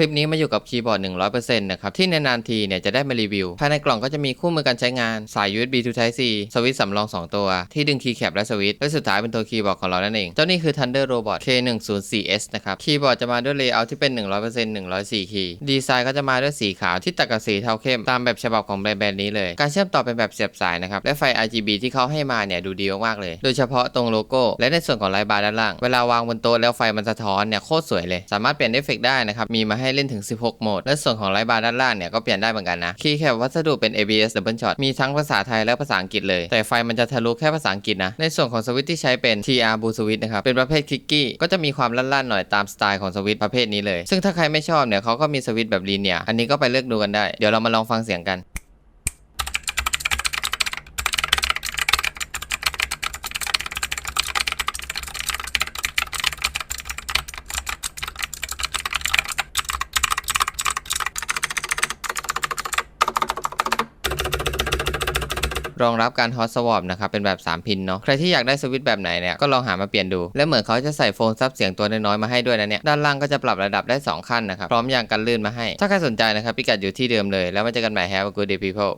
ลิปนี้มาอยู่กับคีย์บอร์ด 100%นะครับที่นานๆทีเนี่ยจะได้มารีวิว ภายในกล่องก็จะมีคู่มือการใช้งานสาย USB to Type C สวิตช์สำรอง 2 ตัว ที่ดึงคีย์แคปและสวิตช์และสุดท้ายเป็นตัวคีย์บอร์ดของเรานั่นเอง เจ้านี่คือ Thunder Robot K104S นะครับคีย์บอร์ดจะมาด้วยเลเยอร์ที่เป็น 100% 104 คีย์ดีไซน์ก็จะมาด้วยสีขาวที่ตัดกับสีเทาเข้มตามแบบฉบับของแบรนด์นี้เลย การเชื่อมต่อเป็นแบบเสียบสายนะครับและไฟ RGB ที่เขาให้มาเนี่ยดูดีมากๆเลย โดยเฉพาะตรงโลโก้ และในส่วนของไลท์บาร์ด้านล่างเวลาวางบนโต๊ะแล้วไฟมันสะท้อนเนี่ยโคตรสวยเลย สามารถเปลี่ยนเอฟเฟกต์ได้นะครับมีมาให้เล่นถึง 16 โหมด และส่วนของไลท์บาร์ด้านล่างเนี่ยก็เปลี่ยนได้เหมือนกันนะคีย์แคปวัสดุเป็น ABS Double Shot มีทั้งภาษาไทยและภาษาอังกฤษเลย แต่ไฟมันจะทะลุแค่ภาษาอังกฤษนะ ในส่วนของสวิตที่ใช้เป็น TR Blue Switch นะครับ เป็นประเภทคลิกกี้ ก็จะมีความลั่นๆหน่อยตามสไตล์ของสวิตประเภทนี้เลย ซึ่งถ้าใครไม่ชอบเนี่ยเขาก็มีสวิตแบบลีเนียอันนี้ก็ไปเลือกดูกันได้ เดี๋ยวเรามาลองฟังเสียงกัน รองรับการฮอตสวอปนะครับเป็นแบบ 3 พินเนาะใครที่อยากได้สวิตช์แบบไหนเนี่ยก็ลองหามาเปลี่ยนดู และเหมือนเขาจะใส่โฟนซับเสียงตัวน้อยๆมาให้ด้วยนะเนี่ยด้านล่างก็จะปรับระดับได้ 2 ขั้นนะครับพร้อมยางกันลื่นมาให้ ถ้าใครสนใจนะครับพิกัดอยู่ที่เดิมเลยแล้วมาเจอกันใหม่ Have a good day people